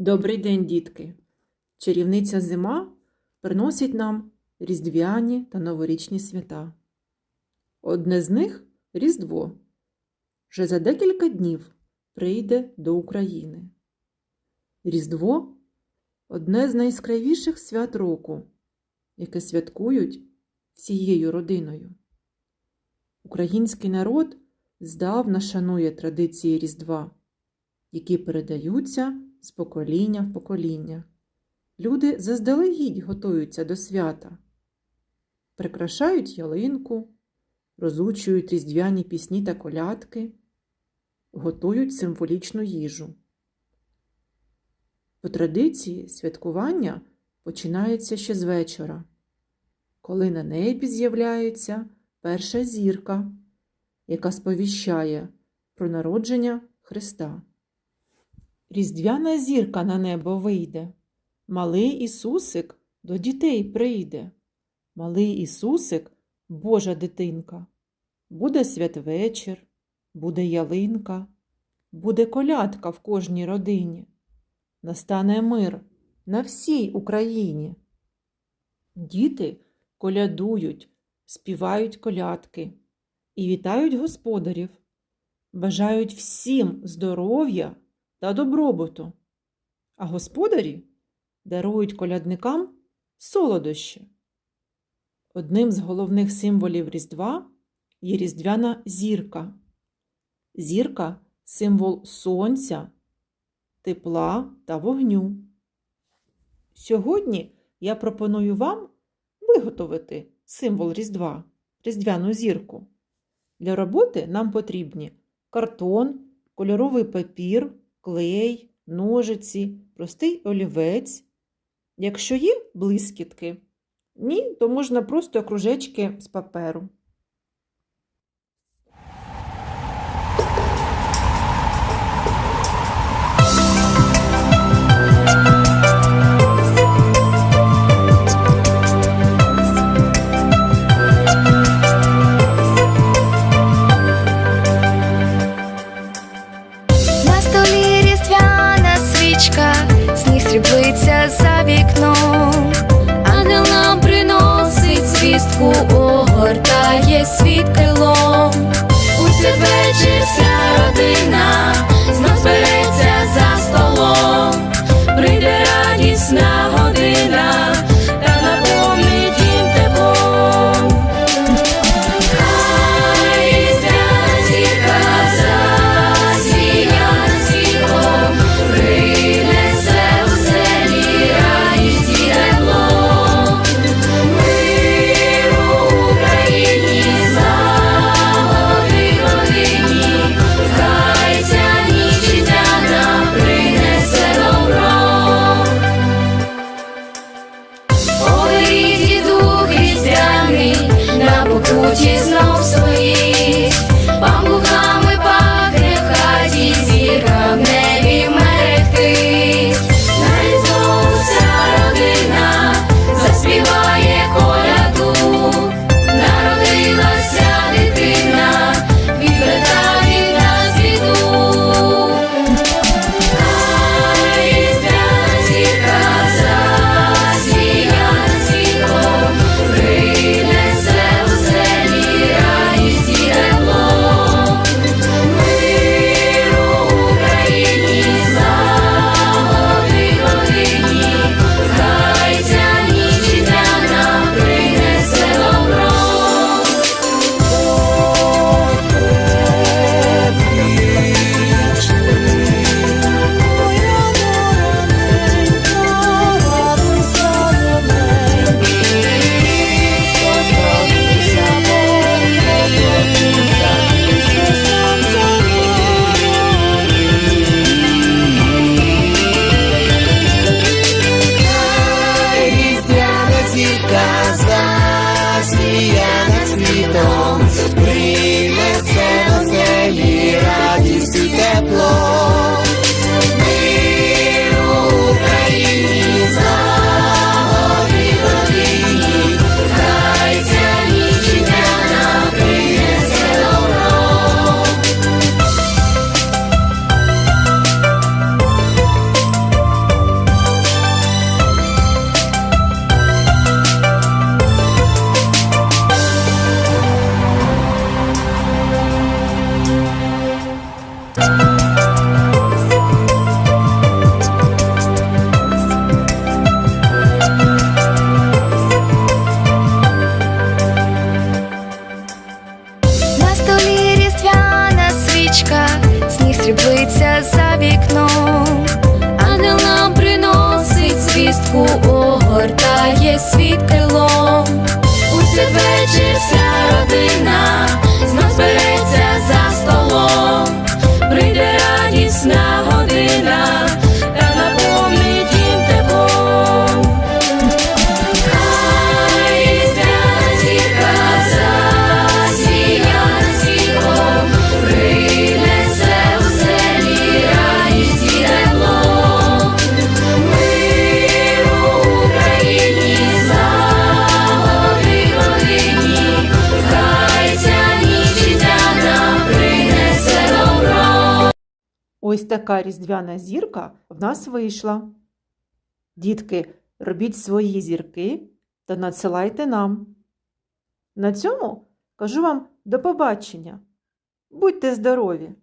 Добрий день, дітки! Чарівниця зима приносить нам різдвяні та новорічні свята. Одне з них Різдво. Вже за декілька днів прийде до України. Різдво одне з найяскравіших свят року, яке святкують всією родиною. Український народ здавна шанує традиції Різдва, які передаються з покоління в покоління. Люди заздалегідь готуються до свята, прикрашають ялинку, розучують різдвяні пісні та колядки, готують символічну їжу. По традиції святкування починається ще з вечора, коли на небі з'являється перша зірка, яка сповіщає про народження Христа. Різдвяна зірка на небо вийде, малий Ісусик до дітей прийде. Малий Ісусик Божа дитинка. Буде святвечір, буде ялинка, буде колядка в кожній родині. Настане мир на всій Україні. Діти колядують, співають колядки і вітають господарів, бажають всім здоров'я та добробуту, а господарі дарують колядникам солодощі. Одним з головних символів Різдва є різдвяна зірка. Зірка символ сонця, тепла та вогню. Сьогодні я пропоную вам виготовити символ Різдва, різдвяну зірку. Для роботи нам потрібні картон, кольоровий папір, клей, ножиці, простий олівець. Якщо є блискітки, ні, то можна просто кружечки з паперу. Ось така різдвяна зірка в нас вийшла. Дітки, робіть свої зірки та надсилайте нам. На цьому кажу вам до побачення. Будьте здорові!